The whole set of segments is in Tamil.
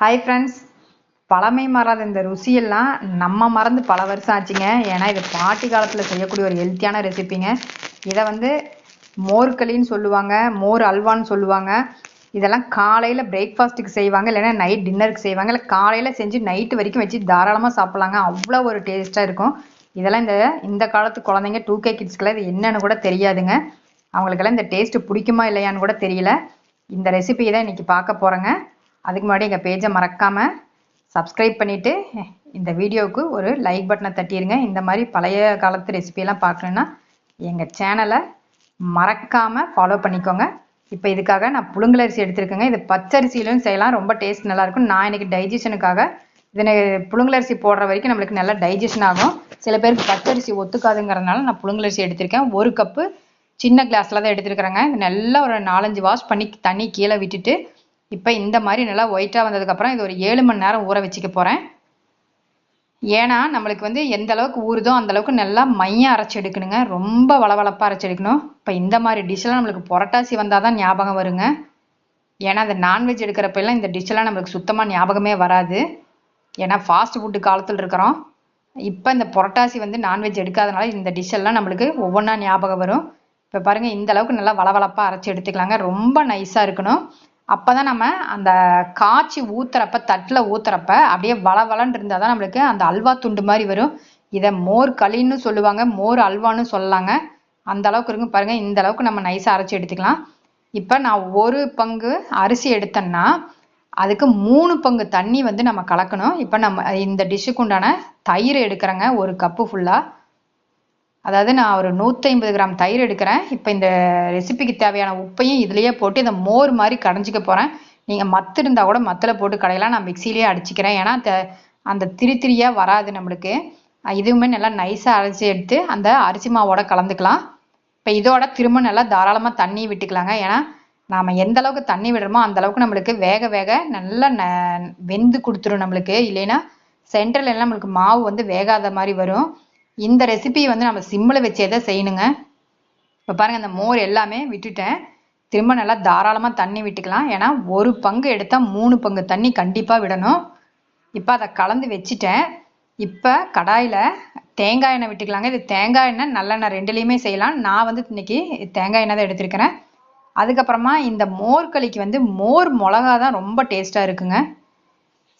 ஹாய் ஃப்ரெண்ட்ஸ் பழமை மாறாத இந்த ருசியெல்லாம் நம்ம மறந்து பல வருஷம் ஆச்சுங்க. ஏன்னா இது பாட்டி காலத்தில் செய்யக்கூடிய ஒரு ஹெல்த்தியான ரெசிபிங்க இதை வந்து மோர்களின்னு சொல்லுவாங்க மோர் அல்வான்னு சொல்லுவாங்க. இதெல்லாம் காலையில் பிரேக்ஃபாஸ்ட்டுக்கு செய்வாங்க இல்லைன்னா நைட் டின்னருக்கு செய்வாங்க இல்லை காலையில் செஞ்சு நைட்டு வரைக்கும் வச்சு தாராளமாக சாப்பிட்லாங்க. அவ்வளோ ஒரு டேஸ்ட்டாக இருக்கும். இதெல்லாம் இந்த இந்த காலத்து குழந்தைங்க டூ கே கிட்ஸ்க்கெல்லாம் இது என்னன்னு கூட தெரியாதுங்க. அவங்களுக்கெல்லாம் இந்த டேஸ்ட்டு பிடிக்குமா இல்லையான்னு கூட தெரியல. இந்த ரெசிபியை தான் இன்றைக்கி பார்க்க போகிறேங்க அதுக்கு முன்னாடி எங்கள் பேஜை மறக்காமல் சப்ஸ்கிரைப் பண்ணிவிட்டு இந்த வீடியோவுக்கு ஒரு லைக் பட்டனை தட்டிடுங்க இந்த மாதிரி பழைய காலத்து ரெசிபியெல்லாம் பார்க்கணுன்னா எங்கள் சேனலை மறக்காமல் ஃபாலோ பண்ணிக்கோங்க. இப்போ இதுக்காக நான் புழுங்கலரிசி எடுத்திருக்கேங்க. இது பச்சரிசியிலும் செய்யலாம். ரொம்ப டேஸ்ட் நல்லாயிருக்கும் நான் இன்றைக்கி டைஜஷனுக்காக இதனை புழுங்கலரிசி போடுற வரைக்கும் நம்மளுக்கு நல்லா டைஜஷன் ஆகும். சில பேருக்கு பச்சரிசி ஒத்துக்காதுங்கிறதுனால நான் புழுங்கலரிசி எடுத்திருக்கேன். ஒரு கப்பு சின்ன கிளாஸில் தான் எடுத்துருக்குறேங்க. இது நல்லா ஒரு நாலஞ்சு வாஷ் பண்ணி தண்ணி கீழே விட்டுட்டு இப்போ இந்த மாதிரி நல்லா ஒயிட்டாக வந்ததுக்கப்புறம் இது ஒரு ஏழு மணி நேரம் ஊற வச்சுக்க போகிறேன் ஏன்னா நம்மளுக்கு வந்து எந்த அளவுக்கு ஊறுதோ அந்த அளவுக்கு நல்லா மையம் அரைச்சி எடுக்கணுங்க. ரொம்ப வளவளப்பாக அரைச்சி எடுக்கணும். இப்போ இந்த மாதிரி டிஷ்ஷெல்லாம் நம்மளுக்கு புரட்டாசி வந்தால் தான் ஞாபகம் வருங்க. ஏன்னா அந்த நான்வெஜ் எடுக்கிறப்பெல்லாம் இந்த டிஷ்ஷெல்லாம் நம்மளுக்கு சுத்தமாக ஞாபகமே வராது. ஏன்னா ஃபாஸ்ட் ஃபுட்டு காலத்தில் இருக்கிறோம். இப்போ இந்த புரட்டாசி வந்து நான்வெஜ் எடுக்காதனால இந்த டிஷ்ஷெல்லாம் நம்மளுக்கு ஒவ்வொன்றா ஞாபகம் வரும். இப்போ பாருங்கள் இந்த அளவுக்கு நல்லா வளவளப்பாக அரைச்சி எடுத்துக்கலாங்க. ரொம்ப நைஸாக இருக்கணும். அப்போ தான் நம்ம அந்த காய்ச்சி ஊத்துறப்ப தட்டில் ஊத்துறப்ப அப்படியே வளவளன்னு இருந்தால் தான் நம்மளுக்கு அந்த அல்வா துண்டு மாதிரி வரும். இதை மோர் களின்னு சொல்லுவாங்க மோர் அல்வான்னு சொல்லலாங்க. அந்த அளவுக்கு இருக்கும். பாருங்கள் இந்த அளவுக்கு நம்ம நைஸாக அரைச்சி எடுத்துக்கலாம். இப்போ நான் ஒரு பங்கு அரிசி எடுத்தேன்னா அதுக்கு மூணு பங்கு தண்ணி வந்து நம்ம கலக்கணும். இப்போ நம்ம இந்த டிஷ்ஷுக்கு உண்டான தயிர் எடுக்கிறேங்க ஒரு கப்பு ஃபுல்லாக அதாவது நான் ஒரு நூற்றி ஐம்பது கிராம் தயிர் எடுக்கிறேன். இப்போ இந்த ரெசிபிக்கு தேவையான உப்பையும் இதுலேயே போட்டு இந்த மோர் மாதிரி கடைஞ்சிக்க போகிறேன் நீங்கள் மத்து இருந்தால் கூட மத்தில் போட்டு கடையலாம். நான் மிக்சிலேயே அடிச்சுக்கிறேன். ஏன்னா அந்த அந்த திரி திரியாக வராது நம்மளுக்கு. இதுவுமே நல்லா நைஸாக அரைச்சி எடுத்து அந்த அரிசி மாவோட கலந்துக்கலாம். இப்போ இதோட திரும்ப நல்லா தாராளமாக தண்ணி விட்டுக்கலாங்க. ஏன்னா நாம் எந்த அளவுக்கு தண்ணி விடுறோமோ அந்த அளவுக்கு நம்மளுக்கு வேக வேக நல்லா ந வெந்து கொடுத்துரும் நம்மளுக்கு. இல்லைன்னா சென்டரில் எல்லாம் நம்மளுக்கு மாவு வந்து வேகாத மாதிரி வரும். இந்த ரெசிபியை வந்து நம்ம சிம்மில் வச்சே தான் செய்யணுங்க? இப்போ பாருங்கள் இந்த மோர் எல்லாமே விட்டுட்டேன். திரும்ப நல்லா தாராளமாக தண்ணி விட்டுக்கலாம். ஏன்னா ஒரு பங்கு எடுத்தால் மூணு பங்கு தண்ணி கண்டிப்பாக விடணும். இப்போ அதை கலந்து வச்சுட்டேன். இப்போ கடாயில் தேங்காய் எண்ணெய் விட்டுக்கலாங்க. இது தேங்காய் எண்ணெய் நல்லெண்ணெய் ரெண்டுலேயுமே செய்யலாம். நான் வந்து இன்னைக்கு தேங்காய் எண்ணெய் தான் எடுத்திருக்கிறேன். அதுக்கப்புறமா இந்த மோர் களிக்கு வந்து மோர் மிளகா தான் ரொம்ப டேஸ்ட்டாக இருக்குங்க.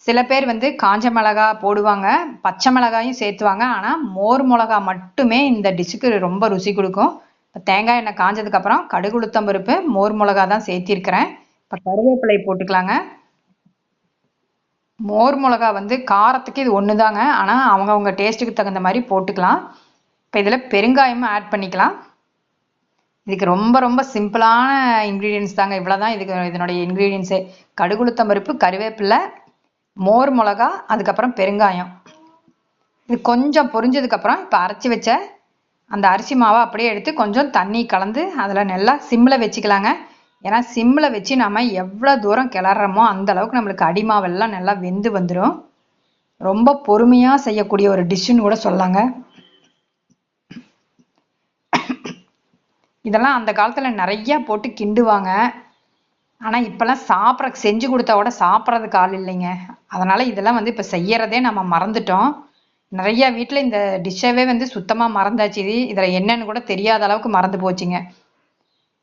சில பேர் வந்து காஞ்ச மிளகா போடுவாங்க பச்சை மிளகாயும் சேர்த்துவாங்க. ஆனால் மோர் மிளகா மட்டுமே இந்த டிஷ்ஷுக்கு ரொம்ப ருசி கொடுக்கும். இப்போ தேங்காய் எண்ணெய் காஞ்சதுக்கப்புறம் கடுகு உளுத்தம் பருப்பு மோர் மிளகா தான் சேர்த்திருக்கிறேன். இப்போ கருவேப்பிலை போட்டுக்கலாங்க. மோர் மிளகா வந்து காரத்துக்கு இது ஒன்று தாங்க ஆனால் அவங்கவுங்க டேஸ்ட்டுக்கு தகுந்த மாதிரி போட்டுக்கலாம். இப்போ இதில் பெருங்காயமும் ஆட் பண்ணிக்கலாம். இதுக்கு ரொம்ப ரொம்ப சிம்பிளான இன்க்ரீடியன்ஸ் தாங்க. இவ்வளோ தான் இதுக்கு இதனுடைய இன்க்ரீடியன்ஸே கடுகுளுத்தம் பருப்பு கருவேப்பிலை மோர் மிளகா அதுக்கப்புறம் பெருங்காயம். இது கொஞ்சம் பொரிஞ்சதுக்கப்புறம் இப்போ அரைச்சி வச்ச அந்த அரிசி மாவை அப்படியே எடுத்து கொஞ்சம் தண்ணி கலந்து அதில் நல்லா சிம்மில் வச்சுக்கலாங்க. ஏன்னா சிம்மில் வச்சு நம்ம எவ்வளோ தூரம் கிளறோமோ அந்த அளவுக்கு நம்மளுக்கு அடிமாவெல்லாம் நல்லா வெந்து வந்துடும் ரொம்ப பொறுமையாக செய்யக்கூடிய ஒரு டிஷ்ஷுன்னு கூட சொல்லாங்க இதெல்லாம் அந்த காலத்தில் நிறையா போட்டு கிண்டுவாங்க. ஆனால் இப்போல்லாம் சாப்பிட்ற செஞ்சு கொடுத்தா கூட சாப்பிட்றதுக்கு ஆள் இல்லைங்க. அதனால் இதெல்லாம் வந்து இப்போ செய்யறதே நம்ம மறந்துட்டோம். நிறைய வீட்டில் இந்த டிஷ்ஷவே வந்து சுத்தமாக மறந்தாச்சு. இது இதில் என்னன்னு கூட தெரியாத அளவுக்கு மறந்து போச்சுங்க.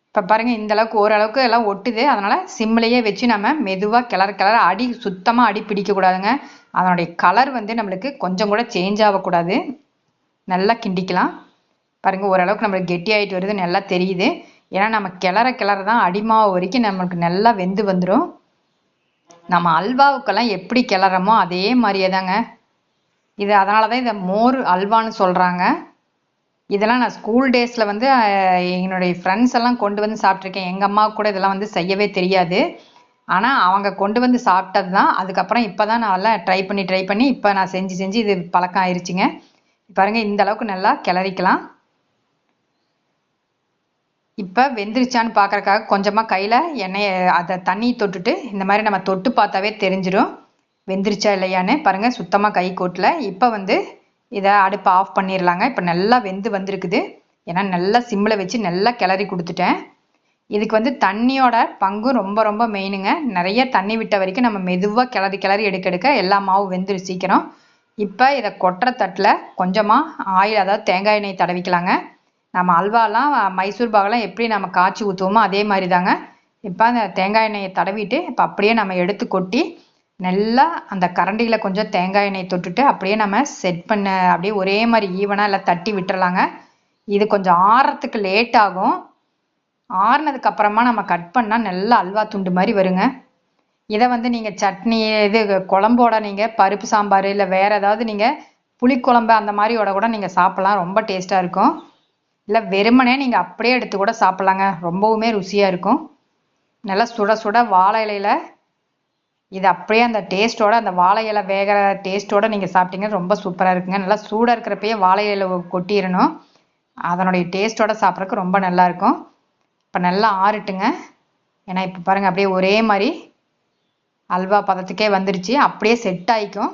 இப்போ பாருங்கள் இந்த அளவுக்கு ஓரளவுக்கு எல்லாம் ஒட்டுது. அதனால் சிம்லையே வச்சு நம்ம மெதுவாக கிளற கிளற அடி சுத்தமாக அடி பிடிக்கக்கூடாதுங்க அதனுடைய கலர் வந்து நம்மளுக்கு கொஞ்சம் கூட சேஞ்ச் ஆகக்கூடாது. நல்லா கிண்டிக்கலாம். பாருங்கள் ஓரளவுக்கு நம்மளுக்கு கெட்டி ஆகிட்டு வருது நல்லா தெரியுது. ஏன்னா நம்ம கிளற கிளற தான் அடிமாவு வரைக்கும் நம்மளுக்கு நல்லா வெந்து வந்துடும் நம்ம அல்வாவுக்கெல்லாம் எப்படி கிளறமோ அதே மாதிரியே தாங்க இது அதனால தான் இதை மோர் அல்வான்னு சொல்கிறாங்க இதெல்லாம் நான் ஸ்கூல் டேஸில் வந்து என்னுடைய ஃப்ரெண்ட்ஸ் எல்லாம் கொண்டு வந்து சாப்பிட்ருக்கேன் எங்கள் அம்மா கூட இதெல்லாம் வந்து செய்யவே தெரியாது. ஆனால் அவங்க கொண்டு வந்து சாப்பிட்டது தான் அதுக்கப்புறம் இப்போ தான் நான் எல்லாம் ட்ரை பண்ணி ட்ரை பண்ணி இப்போ நான் செஞ்சு செஞ்சு இது பழக்கம் ஆயிடுச்சுங்க பாருங்கள் இந்த அளவுக்கு நல்லா கிளறிக்கலாம். இப்போ வெந்துருச்சான்னு பார்க்குறக்காக கொஞ்சமாக கையில் எண்ணெயை அதை தண்ணி தொட்டுட்டு இந்த மாதிரி நம்ம தொட்டு பார்த்தாவே தெரிஞ்சிடும் வெந்துருச்சா இல்லையான்னு பாருங்கள் சுத்தமாக கை கோட்டில். இப்போ வந்து இதை அடுப்பை ஆஃப் பண்ணிடலாங்க இப்போ நல்லா வெந்து வந்திருக்குது. ஏன்னா நல்லா சிம்மில் வச்சு நல்லா கிளறி கொடுத்துட்டேன். இதுக்கு வந்து தண்ணியோட பங்கு ரொம்ப ரொம்ப மெயினுங்க. நிறைய தண்ணி விட்ட வரைக்கும் நம்ம மெதுவாக கிளறி கிளறி எடுக்க எடுக்க எல்லா மாவும் வெந்துரு சீக்கிரம். இப்போ இதை கொட்டுற தட்டில் கொஞ்சமாக ஆயில் அதாவது தேங்காய் எண்ணெய் தடவிக்கலாங்க. நம்ம அல்வாலாம் மைசூர் பாகெல்லாம் எப்படி நம்ம காய்ச்சி ஊற்றுவோமோ அதே மாதிரி தாங்க இப்போ அந்த தேங்காய் எண்ணெயை தடவிட்டு இப்போ அப்படியே நம்ம எடுத்து கொட்டி நல்லா அந்த கரண்டியில் கொஞ்சம் தேங்காய் எண்ணெய் தொட்டுட்டு அப்படியே நம்ம செட் பண்ண அப்படியே ஒரே மாதிரி ஈவனாக இல்லை தட்டி விட்டுறலாங்க. இது கொஞ்சம் ஆறுறதுக்கு லேட் ஆகும். ஆறுனதுக்கு அப்புறமா நம்ம கட் பண்ணால் நல்லா அல்வா துண்டு மாதிரி வருங்க. இதை வந்து நீங்கள் சட்னி இது குழம்போட நீங்கள் பருப்பு சாம்பார் இல்லை வேறு ஏதாவது நீங்கள் புளிக்குழம்பு அந்த மாதிரியோட கூட நீங்கள் சாப்பிட்லாம். ரொம்ப டேஸ்ட்டாக இருக்கும். இல்லை வெறுமனே நீங்கள் அப்படியே எடுத்து கூட சாப்பிட்லாங்க. ரொம்பவுமே ருசியாக இருக்கும். நல்லா சுட சுட வாழை இலையில இது அப்படியே அந்த டேஸ்ட்டோட அந்த வாழை இலை வேகிற டேஸ்ட்டோட நீங்கள் சாப்பிட்டீங்கன்னா ரொம்ப சூப்பராக இருக்குங்க. நல்லா சூடாக இருக்கிறப்பயே வாழை இலை கொட்டிடணும். அதனுடைய டேஸ்ட்டோட சாப்பிட்றதுக்கு ரொம்ப நல்லா இருக்கும். இப்போ நல்லா ஆறட்டுங்க. ஏன்னா இப்போ பாருங்கள் அப்படியே ஒரே மாதிரி அல்வா பதத்துக்கே வந்துருச்சு. அப்படியே செட் ஆகிக்கும்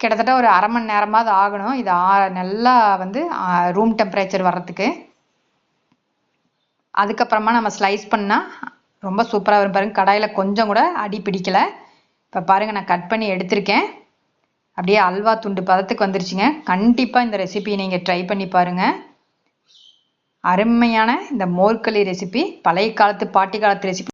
கிட்டத்தட்ட ஒரு அரை மணி நேரமாவது ஆகணும். இது ஆ நல்லா வந்து ரூம் டெம்பரேச்சர் வர்றதுக்கு. அதுக்கப்புறமா நம்ம ஸ்லைஸ் பண்ணால் ரொம்ப சூப்பராக வரும் பாருங்க. கடாயில் கொஞ்சம் கூட அடி பிடிக்கலை. இப்போ பாருங்கள் நான் கட் பண்ணி எடுத்திருக்கேன். அப்படியே அல்வா துண்டு பதத்துக்கு வந்துருச்சுங்க. கண்டிப்பாக இந்த ரெசிபியை நீங்கள் ட்ரை பண்ணி பாருங்கள் அருமையான இந்த மோர்களி ரெசிபி பழைய காலத்து பாட்டி காலத்து ரெசிபி